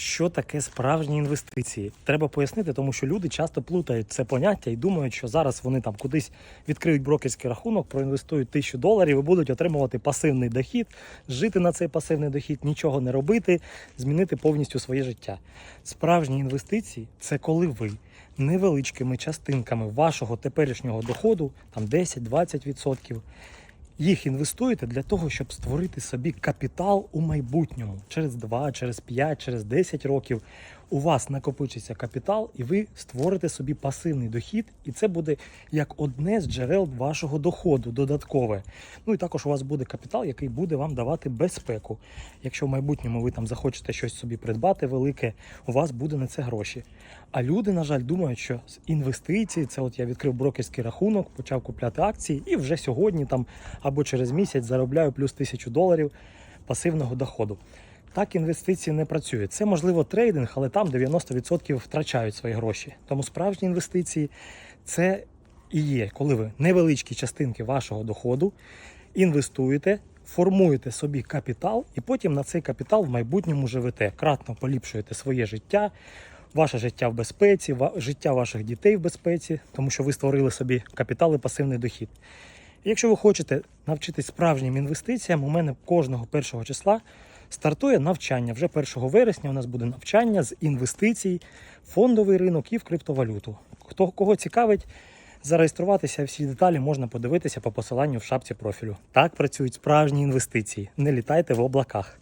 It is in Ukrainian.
Що таке справжні інвестиції? Треба пояснити, тому що люди часто плутають це поняття і думають, що зараз вони там кудись відкриють брокерський рахунок, проінвестують тисячу доларів і будуть отримувати пасивний дохід, жити на цей пасивний дохід, нічого не робити, змінити повністю своє життя. Справжні інвестиції це коли ви невеличкими частинками вашого теперішнього доходу, там 10-20%, їх інвестуєте для того, щоб створити собі капітал у майбутньому через 2, через 5, через 10 років. У вас накопичиться капітал, і ви створите собі пасивний дохід, і це буде як одне з джерел вашого доходу додаткове. Ну і також у вас буде капітал, який буде вам давати безпеку. Якщо в майбутньому ви там захочете щось собі придбати велике, у вас буде на це гроші. А люди, на жаль, думають, що з інвестицій це от я відкрив брокерський рахунок, почав купляти акції, і вже сьогодні там або через місяць заробляю плюс тисячу доларів пасивного доходу. Так інвестиції не працюють. Це можливо трейдинг, але там 90% втрачають свої гроші. Тому справжні інвестиції це і є, коли ви невеличкі частинки вашого доходу інвестуєте, формуєте собі капітал, і потім на цей капітал в майбутньому живете, кратно поліпшуєте своє життя, ваше життя в безпеці, життя ваших дітей в безпеці, тому що ви створили собі капітал і пасивний дохід. Якщо ви хочете навчитись справжнім інвестиціям, у мене кожного першого числа стартує навчання. Вже 1 вересня у нас буде навчання з інвестицій, фондовий ринок і в криптовалюту. Хто кого цікавить, зареєструватися всі деталі можна подивитися по посиланню в шапці профілю. Так працюють справжні інвестиції. Не літайте в облаках.